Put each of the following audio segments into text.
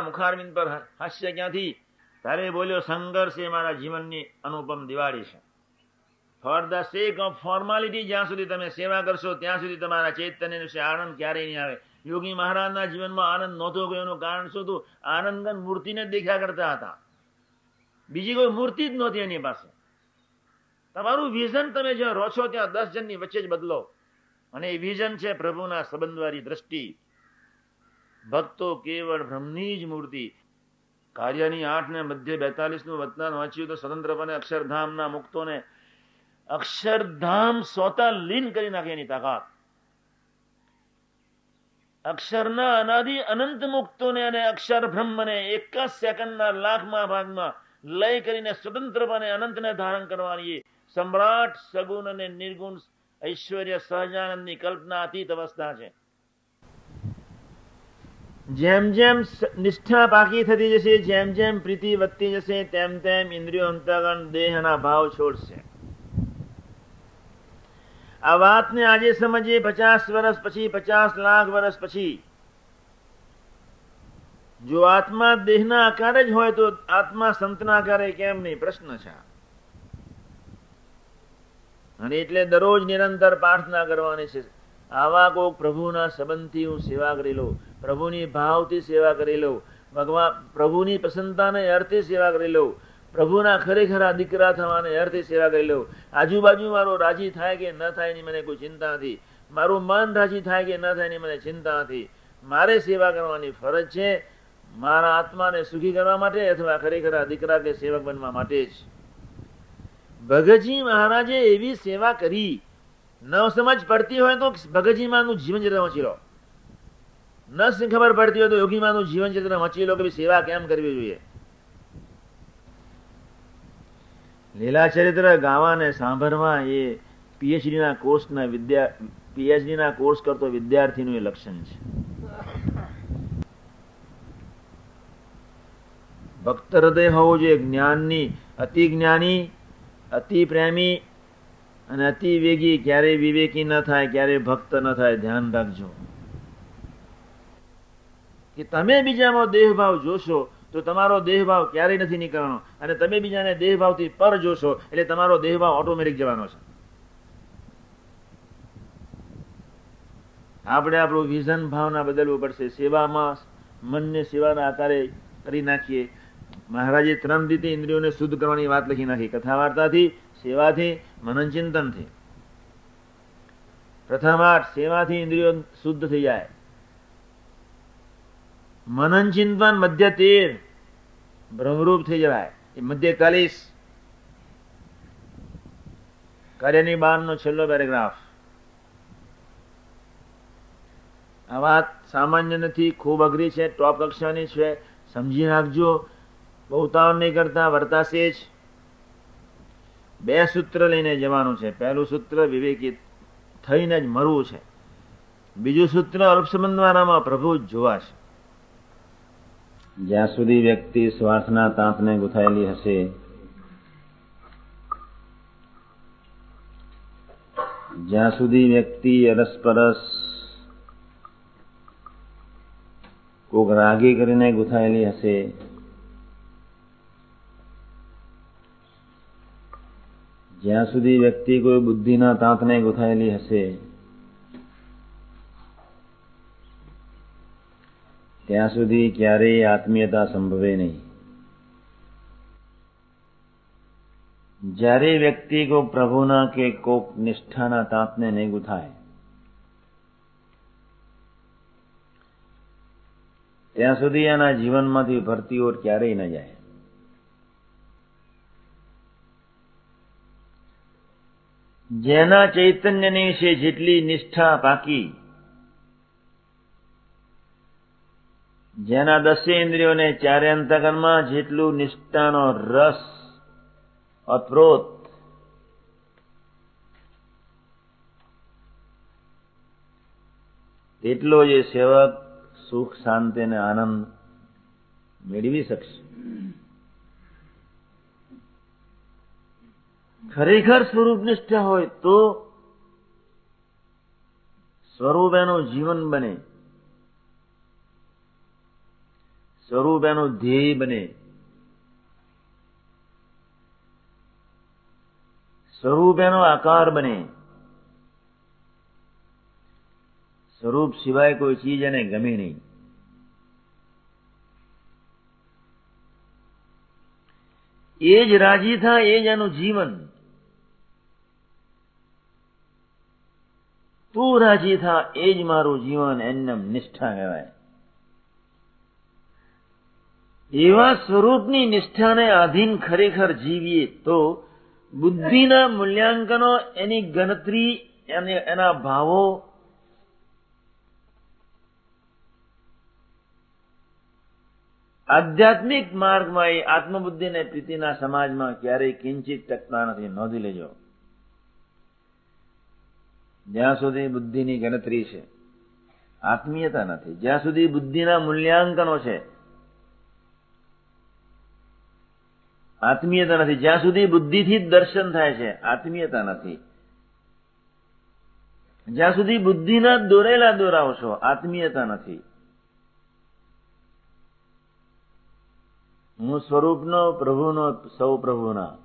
મુખારવિંદ પર હાસ્ય ક્યાંથી? ત્યારે બોલ્યો, સંઘર્ષ એ મારા જીવનની અનુપમ દિવાળી છે. For the sake of formality જ્યાં સુધી તમે સેવા કરશો, ત્યાં સુધી તમારા ચૈતન્ય વિશે આનંદ ક્યારેય નહીં આવે. યોગી મહારાજના જીવનમાં આનંદ નહોતો ગયો, એનું કારણ શું હતું? આનંદન મૂર્તિને જ દેખ્યા કરતા હતા. બીજી કોઈ મૂર્તિ જ નહોતી એની પાસે. તમારું વિઝન તમે જ્યાં રહો છો ત્યાં દસ જણની વચ્ચે જ બદલો. અને એ વિઝન છે પ્રભુના સંબંધવાળી દ્રષ્ટિ. ભક્તો કેવળ બ્રહ્મની જ મૂર્તિ. કાર્યની આઠ ને મધ્ય બેતાલીસનું વતનાન વાંચ્યું તો સ્વતંત્રપણે અક્ષરધામના મુક્તોને. અક્ષરધામ સોતા લીન કરી નાખે એની તાકાત. અક્ષરના અનાદિ અનંત મુક્તોને અને અક્ષર બ્રહ્મને એક જ સેકન્ડના લાખમાં ભાગમાં લય કરીને સ્વતંત્રપણે અનંતને ધારણ કરવાની સમ્રાટ સગુણ અને નિર્ગુણ ઐશ્વર્ય સહજાનંદની કલ્પના અતીત અવસ્થા છે. જેમ જેમ નિષ્ઠા પાકી થતી જશે, જેમ જેમ પ્રીતિ વધતી જશે, તેમ તેમ ઇન્દ્રિયો અંતગણ દેહના ભાવ છોડશે. આ વાતને આજે સમજીએ પચાસ વર્ષ પછી, પચાસ લાખ વર્ષ પછી. જો આત્મા દેહના આકારે જ હોય તો આત્મા સંતના આકારે કેમ નહીં? પ્રશ્ન છે. અને એટલે દરરોજ નિરંતર પ્રાર્થના કરવાની છે. આવા કોક પ્રભુના સંબંધથી હું સેવા કરી લઉં, પ્રભુની ભાવથી સેવા કરી લઉં, ભગવાન, પ્રભુની પ્રસન્નતાને અર્થે સેવા કરી લઉં, પ્રભુના ખરેખર આ દીકરા થવાને અર્થે સેવા કરી લઉં. આજુબાજુ મારો રાજી થાય કે ન થાય એની મને કોઈ ચિંતા નથી. મારું મન રાજી થાય કે ન થાય એની મને ચિંતા નથી. મારે સેવા કરવાની ફરજ છે. મારા આત્માને સુખી કરવા માટે અથવા ખરેખર દીકરા કે સેવક બનવા માટે જ. ભગતજી મહારાજે એવી સેવા કરી. ન સમજ પડતી હોય તો ભગતજીમાનું જીવન ચરિત્ર વાંચી લો. ન ખબર પડતી હોય તો યોગી જીવન ચરિત્ર વાંચી લો કે સેવા કેમ કરવી જોઈએ? લીલા ચરિત્ર ગાવા અને સાંભળવા એ પીએચડી ના કોર્સના વિદ્યા પીએચડી ના કોર્સ કરતો વિદ્યાર્થીનું એ લક્ષણ છે. ભક્ત હૃદય હોવું જોઈએ. જ્ઞાનની અતિ જ્ઞાની, અતિ પ્રેમી અને અતિ વેગી ક્યારેય વિવેકી ન થાય, ક્યારેય ભક્ત ન થાય, ધ્યાન રાખજો. કે તમે બીજામાં દેહભાવ જોશો, તો તમારો દેહભાવ ક્યારેય નથી નીકળવાનો. અને તમે બીજાને દેહભાવથી પર જોશો, એટલે તમારો દેહભાવ ઓટોમેટિક જવાનો છે. આપણે આપણું વિઝન ભાવના બદલવું પડશે. સેવામાં મનને સેવાના આકારે કરી નાખીએ. મહારાજે ત્રણ રીતે ઇન્દ્રિયોને શુદ્ધ કરવાની વાત લખી નાખી. કથા વાર્તાથી સેવાથી મનન ચિંતનથી પ્રથમ આઠ, સેવાથી ઇન્દ્રિયો શુદ્ધ થઈ જાય. મનન ચિંતન મધ્ય તેર બ્રહ્મરૂપ થઈ જવાય. એ મધ્ય કાલીસ કાર્યની બારનો છેલ્લો પેરેગ્રાફ. આ વાત સામાન્ય નથી, ખૂબ અઘરી છે, ટોપ કક્ષાની છે. સમજી રાખજો બહુ તાવ નહીં કરતા, વર્તાશે જ. બે સૂત્ર લઈને જવાનું છે. પહેલું સૂત્ર વિવેકી થઈને જ મરવું છે. બીજું સૂત્ર અલ્પસંબંધવાનામાં પ્રભુ જ જોવાશે. જ્યાં સુધી વ્યક્તિ શ્વાસના તાંતને ગુથાયેલી હશે, જ્યાં સુધી વ્યક્તિ અરસપરસ કોક રાગી કરીને ગુથાયેલી હશે જ્યાં સુધી વ્યક્તિ કોઈ બુદ્ધિના તાંતને ગોથાયેલી હશે, ત્યાં સુધી ક્યારેય આત્મીયતા સંભવે નહીં. જ્યારે વ્યક્તિ કો પ્રભુના કે કોક નિષ્ઠાના તાંતને નહીં ગુથાય ત્યાં સુધી એના જીવનમાંથી ભરતી ઓર ક્યારેય ન જાય. જેના ચૈતન્યની છે જેટલી નિષ્ઠા પાકી જેના દસે ઇન્દ્રિયોને ચારે અંતકરમાં જેટલું નિષ્ઠાનો રસ, અપ્રોત એટલો જ સેવક સુખ, શાંતિ અને આનંદ મેળવી શકશે. ખરેખર સ્વરૂપ નિષ્ઠા હોય તો સ્વરૂપ એનું જીવન બને. સ્વરૂપ એનું ધ્યેય બને. સ્વરૂપ એનો આકાર બને. સ્વરૂપ સિવાય કોઈ ચીજ એને ગમે નહીં. એ જ રાજી થાય એ જ એનું જીવન. તું રાજી થા, એ જ મારું જીવન એમને નિષ્ઠા કહેવાય. એવા સ્વરૂપની નિષ્ઠાને આધીન ખરેખર જીવીએ તો બુદ્ધિના મૂલ્યાંકનો, એની ગણતરી, અને એના ભાવો આધ્યાત્મિક માર્ગમાં એ આત્મબુદ્ધિ અને પ્રીતિના સમાજમાં ક્યારેય કિંચિત ટકતા નથી. નોંધી લેજો. જ્યાં સુધી બુદ્ધિની ગણતરી છે. આત્મીયતા નથી. જ્યાં સુધી બુદ્ધિના મૂલ્યાંકનો છે. આત્મીયતા નથી. જ્યાં સુધી બુદ્ધિથી જ દર્શન થાય છે, આત્મીયતા નથી. જ્યાં સુધી બુદ્ધિના દોરેલા દોરાઓ છો, આત્મીયતા નથી. હું સ્વરૂપનો, પ્રભુનો, સૌ પ્રભુના.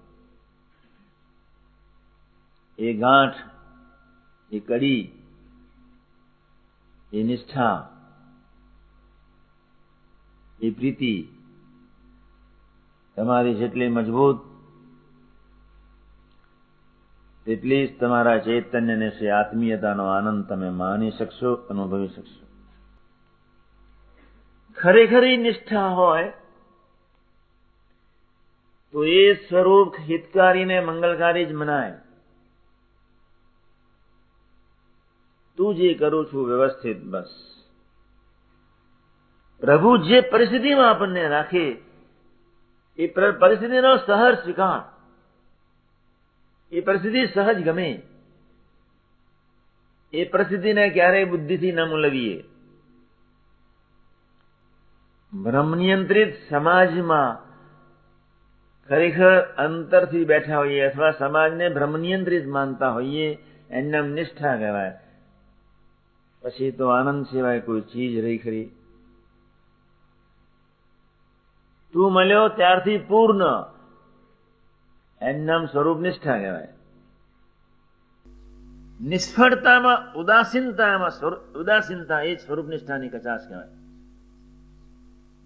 એ ગાંઠ એ તમારી જેટલી મજબૂત, તેટલી જ તમારા ચૈતન્યને છે આત્મીયતાનો આનંદ તમે માની શકશો, અનુભવી શકશો. ખરેખરી નિષ્ઠા હોય, તો એ સ્વરૂપ હિતકારીને મંગલકારી જ મનાય. તું જે કરું છું વ્યવસ્થિત બસ. પ્રભુ જે પરિસ્થિતિમાં આપણને રાખે, એ પરિસ્થિતિનો સહજ સ્વીકાર. એ પરિસ્થિતિ સહજ ગમે. એ પરિસ્થિતિને ક્યારેય બુદ્ધિથી ન મૂલવીએ. નિયંત્રિત સમાજમાં ખરેખર અંતરથી બેઠા હોઈએ અથવા સમાજને નિયંત્રિત માનતા હોઈએ એમને નિષ્ઠા કહેવાય. પછી તો આનંદ સિવાય કોઈ ચીજ રહી ખરી. તું મળ્યો ત્યારથી પૂર્ણ. એમ સ્વરૂપ નિષ્ઠા કહેવાય. નિષ્ફળતામાં ઉદાસીનતામાં ઉદાસીનતા એ સ્વરૂપ નિષ્ઠાની કચાશ કહેવાય.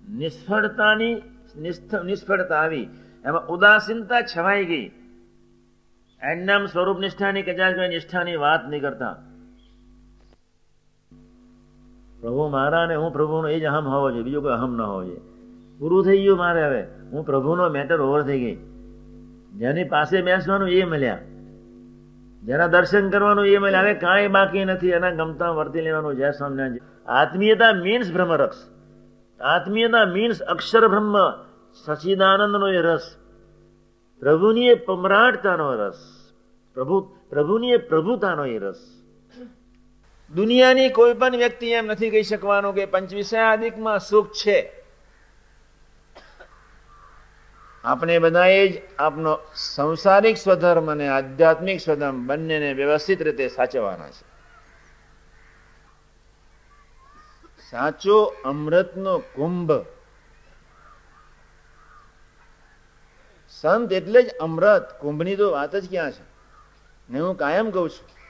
નિષ્ફળતાની નિષ્ફળતા આવી. એમાં ઉદાસીનતા છવાઈ ગઈ. એમ સ્વરૂપ નિષ્ઠાની કચાશ કહેવાય, નિષ્ઠાની વાત નહીં કરતા. પ્રભુ મારા ને હું પ્રભુનો એ જ અહમ હોવો જોઈએ, બીજો કોઈ અહમ ન હોવો જોઈએ. પૂરું થઈ ગયું મારે હવે. હું પ્રભુનો મેટર ઓવર થઈ ગઈ. જેની પાસે બેસવાનું એ મળ્યા. જેના દર્શન કરવાનું એ મળ્યા. હવે કાંઈ બાકી નથી. એના ગમતા વર્તી લેવાનું જય સ્વામિનારાયણ આત્મીયતા મીન્સ બ્રહ્મરક્ષ. આત્મીયતા મીન્સ અક્ષર બ્રહ્મ. સચિદાનંદનો એ રસ. પ્રભુની એ પમરાટતાનો રસ. પ્રભુ, પ્રભુની એ પ્રભુતાનો એ રસ. દુનિયાની કોઈ પણ વ્યક્તિ એમ નથી કહી શકવાનું કે પંચવિષયાદિકમાં સુખ છે. આપણે બધાએ જ આપનો સંસારિક સ્વધર્મ અને આધ્યાત્મિક સ્વધર્મ બંનેને વ્યવસ્થિત રીતે સાચવવાના છે. સાચો અમૃતનો કુંભ. સંત એટલે જ અમૃત. કુંભની તો વાત જ ક્યાં છે? ને હું કાયમ કહું છું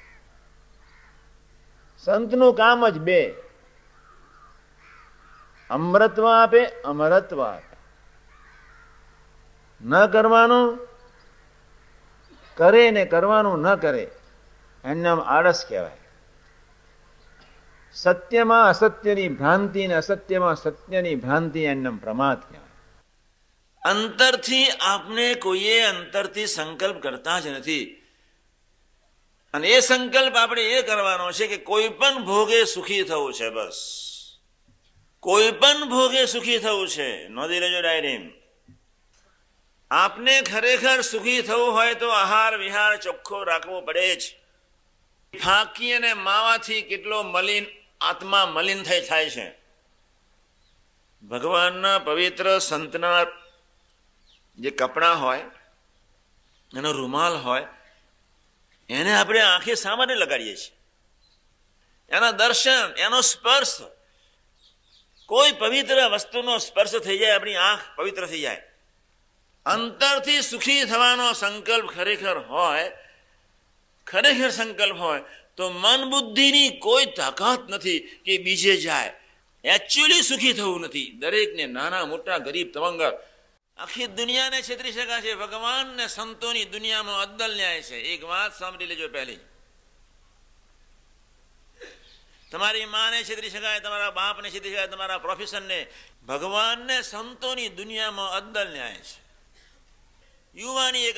સંતનું કામ જ બે. અમૃતત્વ આપે અમરત્વ આપે. ન કરવાનું, કરે ને કરવાનું ન કરે એનું આળસ કહેવાય. સત્યમાં અસત્યની ભ્રાંતિ ને અસત્યમાં સત્યની ભ્રાંતિ એનું નામ પ્રમાદ કહેવાય. અંતરથી આપને કોઈએ અંતરથી સંકલ્પ કરતા જ નથી. અને એ સંકલ્પ આપણે એ કરવાનો છે કે કોઈ પણ ભોગે સુખી થવું છે બસ. કોઈ પણ ભોગે સુખી થવું છે. નોંધી લેજો ડાયરી આપને ખરેખર સુખી થવું હોય તો આહાર વિહાર ચોખ્ખો રાખવો પડે જ. ફાંકી અને માવાથી કેટલો મલિન આત્મા મલિન થઈ થાય છે. ભગવાનના પવિત્ર સંતના જે કપડાં હોય, એનો રૂમાલ હોય એને આપણે આંખે સામાન્ય લગાડીએ છીએ. એના દર્શન, એનો સ્પર્શ, કોઈ પવિત્ર વસ્તુનો સ્પર્શ થઈ જાય, આપણી આંખ પવિત્ર થઈ જાય. અંતરથી સુખી થવાનો સંકલ્પ ખરેખર હોય, ખરેખર સંકલ્પ હોય, તો મન બુદ્ધિની કોઈ તાકાત નથી કે બીજે જાય. એકચ્યુઅલી સુખી થવું નથી. દરેકને નાના મોટા ગરીબ તવંગર આખી દુનિયાને છેતરી શકાશે. ભગવાન ને સંતોની દુનિયામાં અદ્દલ ન્યાય છે. એક વાત સાંભળી લેજો પહેલી. તમારી માને છેતરી શકાય, તમારા બાપને છેતરી શકાય, તમારા પ્રોફેશનને ભગવાનને સંતોની દુનિયામાં અદ્દલ ન્યાય છે. યુવાની એક